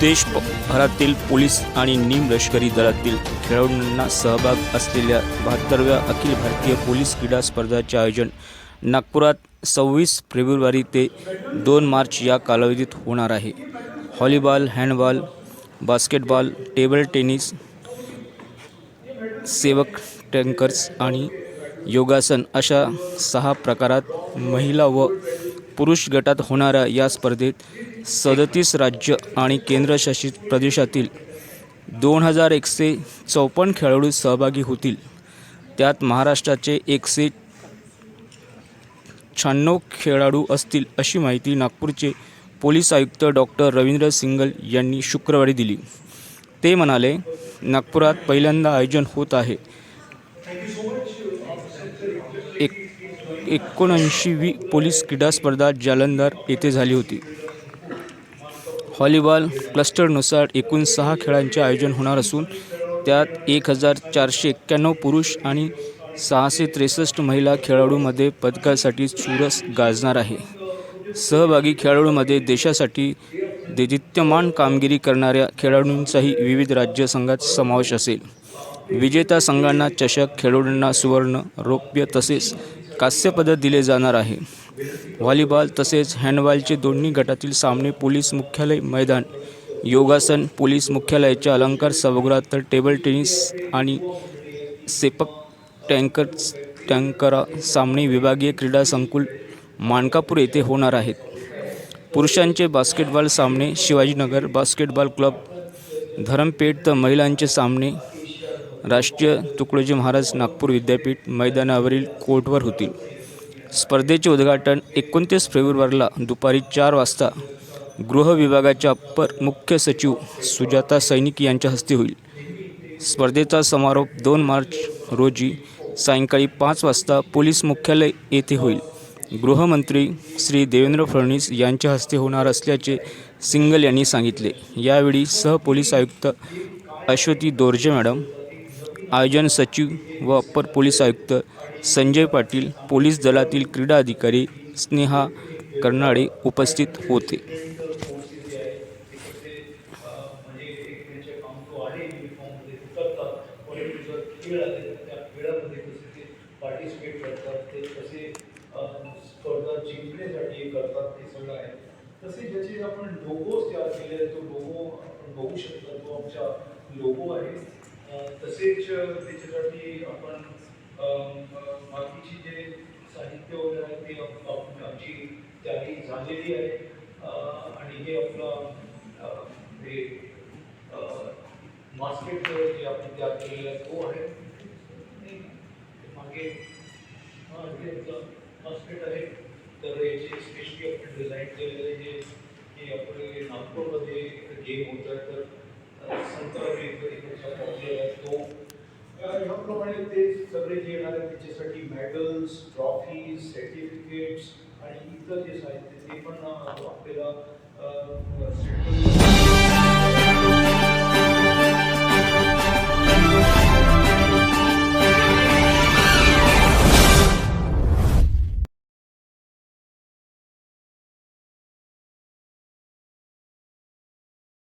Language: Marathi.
देशभरातील पोलीस आणि निम लष्करी दलातील खेळाडूंना सहभाग असलेल्या बहात्तरव्या अखिल भारतीय पोलीस क्रीडा स्पर्धाचे आयोजन नागपुरात सव्वीस फेब्रुवारी ते दोन मार्च या कालावधीत होणार आहे. Volleyball handball basketball table tennis सेवक टँकर्स आणि योगासन अशा सहा प्रकारात महिला व पुरुष गटात होणाऱ्या या स्पर्धेत सदतीस राज्य आणि केंद्रशासित प्रदेशातील दोन हजार एकशे चौपन्न खेळाडू सहभागी होतील. त्यात महाराष्ट्राचे एकशे शहाण्णव खेळाडू असतील अशी माहिती नागपूरचे पोलीस आयुक्त डॉक्टर रवींद्र सिंगल यांनी शुक्रवारी दिली. ते म्हणाले नागपुरात पहिल्यांदा आयोजन होत आहे. एकोणऐंशीवी पोलीस क्रीडा स्पर्धा जालंधर येथे झाली होती. व्हॉलीबॉल क्लस्टरनुसार एकूण सहा खेळांचे आयोजन होणार असून त्यात एक हजार चारशे एक्क्याण्णव पुरुष आणि सहाशे त्रेसष्ट महिला खेळाडूमध्ये पदकासाठी चुरस गाजणार आहे. सहभागी खेळाडूंमध्ये देशासाठी देदित्यमान कामगिरी करणाऱ्या खेळाडूंचाही विविध राज्य संघात समावेश असेल. विजेता संघांना चषक खेळाडूंना सुवर्ण रौप्य तसेच कांस्यपदक दिले जाणार आहे. व्हॉलीबॉल तसेच हँडबॉलचे दोन्ही गटातील सामने पोलीस मुख्यालय मैदान योगासन पोलीस मुख्यालयाच्या अलंकार सभागृहात तर टेबल टेनिस आणि सेपक टँकर टँकरा सामने विभागीय क्रीडा संकुल मानकापूर येथे होणार आहेत. पुरुषांचे बास्केटबॉल सामने शिवाजीनगर बास्केटबॉल क्लब धरमपेठ तर महिलांचे सामने राष्ट्रीय तुकडोजी महाराज नागपूर विद्यापीठ मैदानावरील कोर्टवर होतील. स्पर्धेचे उद्घाटन एकोणतीस फेब्रुवारीला दुपारी चार वाजता गृह विभागाच्या अप्पर मुख्य सचिव सुजाता सैनिक यांच्या हस्ते होईल. स्पर्धेचा समारोप दोन मार्च रोजी सायंकाळी पाच वाजता पोलीस मुख्यालय येथे होईल. गृहमंत्री श्री देवेंद्र फडणवीस यांच्या हस्ते होणार असल्याचे सिंगल यांनी सांगितले. यावेळी सहपोलीस आयुक्त अश्वती दोर्जे मॅडम आयोजन सचिव व अप्पर पोलीस आयुक्त संजय पाटील पोलीस दलातील क्रीडा अधिकारी स्नेहा कर्नाळे उपस्थित होते. तसे ज्याचे आपण लोगोज तयार केले तो लोगो आपण बघू शकतो तो आमच्या लोगो आहे. तसेच त्याच्यासाठी आपण बाकीची जे साहित्य वगैरे आहे ते आपण आमची तयारी झालेली आहे. आणि हे आपलं हे मास्केट जे आपण तयार केलेलं आहे. तो आहे. मागे हा हे आपलं मास्केट आहे. तर याचे स्पेशली आपण डिझाईन केलेलं आहे. जे हे आपले नागपूरमध्ये गेम होत. आहे तर अं, संत्रावी इकडचा पॉप्युलर आहे तो त्याप्रमाणे ते सगळे जे येणार आहेत त्याच्यासाठी मेडल्स ट्रॉफीज सर्टिफिकेट्स आणि इतर जे साहित्य ते पण आपल्याला